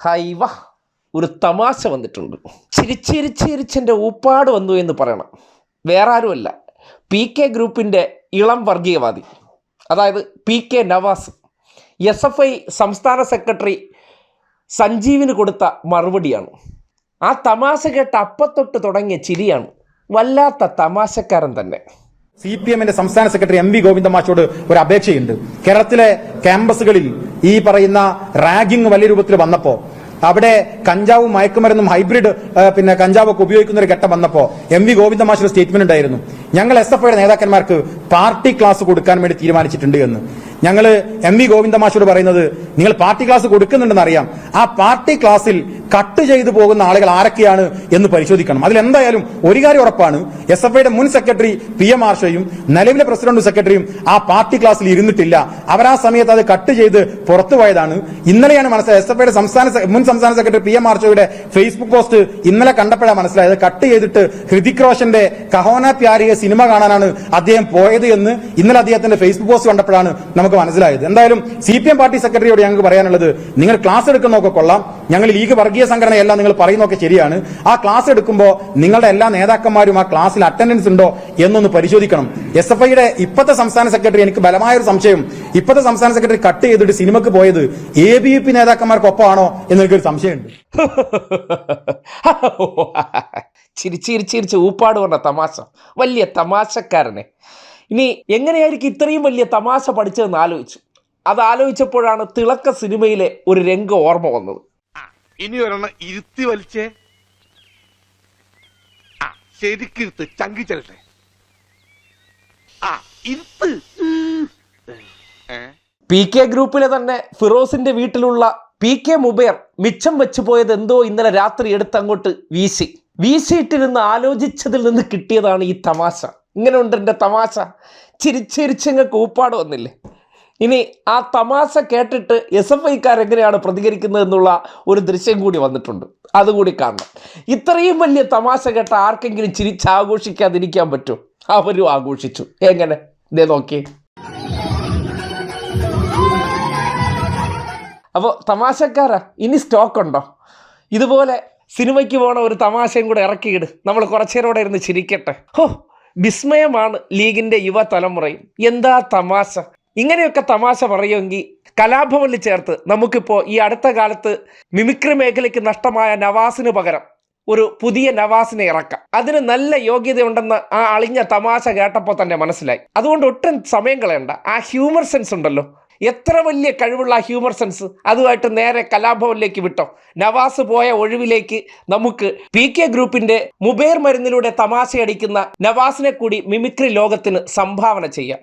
ഹൈവ ഒരു തമാശ വന്നിട്ടുണ്ട്. ചിരിച്ചിരിച്ചിരിച്ചെന്റെ ഊപ്പാട് വന്നു എന്ന് പറയണം. വേറെ ആരുമല്ല പി കെ ഗ്രൂപ്പിന്റെ ഇളം വർഗീയവാദി. അതായത് P K Navas. S F I സംസ്ഥാന സെക്രട്ടറി സഞ്ജീവിന് കൊടുത്ത മറുപടിയാണ്. ആ തമാശ കേട്ട അപ്പത്തൊട്ട് തുടങ്ങിയ ചിരിയാണ് വല്ലാത്ത തമാശക്കാരൻ തന്നെ. സി പി എമ്മിന്റെ സംസ്ഥാന സെക്രട്ടറി എം വി ഗോവിന്ദമാഷോട് ഒരു അപേക്ഷയുണ്ട്. കേരളത്തിലെ ക്യാമ്പസുകളിൽ ഈ പറയുന്ന റാഗിംഗ് വലിയ രൂപത്തിൽ വന്നപ്പോ അവിടെ കഞ്ചാവും മയക്കുമരുന്നും ഹൈബ്രിഡ് പിന്നെ കഞ്ചാവൊക്കെ ഉപയോഗിക്കുന്ന ഒരു ഘട്ടം വന്നപ്പോ എം വി ഗോവിന്ദമാഷൊരു സ്റ്റേറ്റ്മെന്റ് ഉണ്ടായിരുന്നു. ഞങ്ങൾ എസ് എഫ് ഐയുടെ നേതാക്കന്മാർക്ക് പാർട്ടി ക്ലാസ് കൊടുക്കാൻ വേണ്ടി തീരുമാനിച്ചിട്ടുണ്ട് എന്ന്. ഞങ്ങൾ എം വി ഗോവിന്ദമാഷോട് പറയുന്നത് നിങ്ങൾ പാർട്ടി ക്ലാസ് കൊടുക്കുന്നുണ്ടെന്ന് അറിയാം. ആ പാർട്ടി ക്ലാസ്സിൽ കട്ട് ചെയ്തു പോകുന്ന ആളുകൾ ആരൊക്കെയാണ് എന്ന് പരിശോധിക്കണം. അതിൽ എന്തായാലും ഒരു കാര്യം ഉറപ്പാണ്. എസ് എഫ് ഐയുടെ മുൻ സെക്രട്ടറി പി എം ആർഷയും നിലവിലെ പ്രസിഡന്റും സെക്രട്ടറിയും ആ പാർട്ടി ക്ലാസ്സിൽ ഇരുന്നിട്ടില്ല. അവർ ആ സമയത്ത് അത് കട്ട് ചെയ്ത് പുറത്തുപോയതാണ് ഇന്നലെയാണ് മനസ്സിലായത് എസ് എഫ് ഐയുടെ സംസ്ഥാന മുൻ സംസ്ഥാന സെക്രട്ടറി പി എം ആർഷയുടെ ഫേസ്ബുക്ക് പോസ്റ്റ് ഇന്നലെ കണ്ടപ്പോഴാണ് മനസ്സിലായത് കട്ട് ചെയ്തിട്ട് ഹൃതിക് റോഷന്റെ കഹോന പ്യാരിയെ സിനിമ കാണാനാണ് അദ്ദേഹം പോയത് എന്ന് ഇന്നലെ അദ്ദേഹത്തിന്റെ ഫേസ്ബുക്ക് പോസ്റ്റ് കണ്ടപ്പോഴാണ് നമുക്ക് മനസ്സിലായത്. എന്തായാലും സി പി എം പാർട്ടി സെക്രട്ടറിയോട് ഞങ്ങൾക്ക് പറയാനുള്ളത് നിങ്ങൾ ക്ലാസ് എടുക്കുന്നൊക്കെ കൊള്ളാം. ഞങ്ങൾ ലീഗ് വർഗീയ സംഘടനയല്ല നിങ്ങൾ പറയുന്നൊക്കെ ശരിയാണ്. ആ ക്ലാസ് എടുക്കുമ്പോൾ നിങ്ങളുടെ എല്ലാ നേതാക്കന്മാരും ആ ക്ലാസ്സിൽ അറ്റൻഡൻസ് ഉണ്ടോ എന്നൊന്ന് പരിശോധിക്കണം. എസ് എഫ് ഐയുടെ ഇപ്പോഴത്തെ സംസ്ഥാന സെക്രട്ടറി എനിക്ക് ബലമായ ഒരു സംശയം ഇപ്പോഴത്തെ സംസ്ഥാന സെക്രട്ടറി കട്ട് ചെയ്തിട്ട് സിനിമക്ക് പോയത് എ ബി പി നേതാക്കന്മാർക്കൊപ്പമാണോ എന്ന് എനിക്കൊരു സംശയമുണ്ട്. ചിരിച്ചിരിച്ചിരിച്ച് ഊപ്പാട് പറഞ്ഞ തമാശ. വലിയ തമാശക്കാരനെ. ഇനി എങ്ങനെയായിരിക്കും ഇത്രയും വലിയ തമാശ പഠിച്ചതെന്ന് ആലോചിച്ചു. അത് ആലോചിച്ചപ്പോഴാണ് തിളക്ക സിനിമയിലെ ഒരു രംഗം ഓർമ്മ വന്നത്. ഇനി ഒരെണ്ണം ഇരുത്തി വലിച്ചേ. ശരിക്കിരുത്ത് ചങ്കി ചെല്ലട്ടെ. ആ ഇരുത്ത്. പി കെ ഗ്രൂപ്പിലെ തന്നെ ഫിറോസിന്റെ വീട്ടിലുള്ള പി കെ മുബേർ മിച്ചം വെച്ചു പോയത് എന്തോ ഇന്നലെ രാത്രി എടുത്തങ്ങോട്ട് വീശി. വീശിയിട്ടിരുന്ന് ആലോചിച്ചതിൽ നിന്ന് കിട്ടിയതാണ് ഈ തമാശ. ഇങ്ങനെ ഉണ്ട് എന്റെ തമാശ. ചിരിച്ചിരിച്ചങ്ങ് കൂപ്പാട് വന്നില്ലേ? ഇനി ആ തമാശ കേട്ടിട്ട് എസ് എഫ് ഐക്കാരെങ്ങനെയാണ് പ്രതികരിക്കുന്നത് എന്നുള്ള ഒരു ദൃശ്യം കൂടി വന്നിട്ടുണ്ട്. അതുകൂടി കാണണം. ഇത്രയും വലിയ തമാശ കേട്ട ആർക്കെങ്കിലും ചിരിച്ചാഘോഷിക്കാതിരിക്കാൻ പറ്റും? അവരും ആഘോഷിച്ചു. എങ്ങനെ? ഇതേ നോക്കിയേ. അപ്പോൾ തമാശക്കാരാ ഇനി സ്റ്റോക്ക് ഉണ്ടോ ഇതുപോലെ സിനിമയ്ക്ക് പോണ ഒരു തമാശയും കൂടെ ഇറക്കിയിട്. നമ്മൾ കുറച്ചേരോടെ ഇരുന്ന് ചിരിക്കട്ടെ. ഹോ! വിസ്മയമാണ് ലീഗിന്റെ യുവതലമുറയും. എന്താ തമാശ? ഇങ്ങനെയൊക്കെ തമാശ പറയുമെങ്കിൽ കലാഭവനിൽ ചേർത്ത് നമുക്കിപ്പോൾ ഈ അടുത്ത കാലത്ത് മിമിക്രി മേഖലയ്ക്ക് നഷ്ടമായ നവാസിന് പകരം ഒരു പുതിയ നവാസിനെ ഇറക്കാം. അതിന് നല്ല യോഗ്യതയുണ്ടെന്ന് ആ അളിഞ്ഞ തമാശ കേട്ടപ്പോൾ തന്നെ മനസ്സിലായി. അതുകൊണ്ട് ഒട്ടും സമയം കളയണ്ട. ആ ഹ്യൂമർ സെൻസ് ഉണ്ടല്ലോ. എത്ര വലിയ കഴിവുള്ള ഹ്യൂമർ സെൻസ് അതുമായിട്ട് നേരെ കലാഭവനിലേക്ക് വിട്ടോ? നവാസ് പോയ ഒഴിവിലേക്ക് നമുക്ക് പി കെ ഗ്രൂപ്പിന്റെ മുബേർ മരുന്നിലൂടെ തമാശയടിക്കുന്ന നവാസിനെ കൂടി മിമിക്രി ലോകത്തിന് സംഭാവന ചെയ്യാം.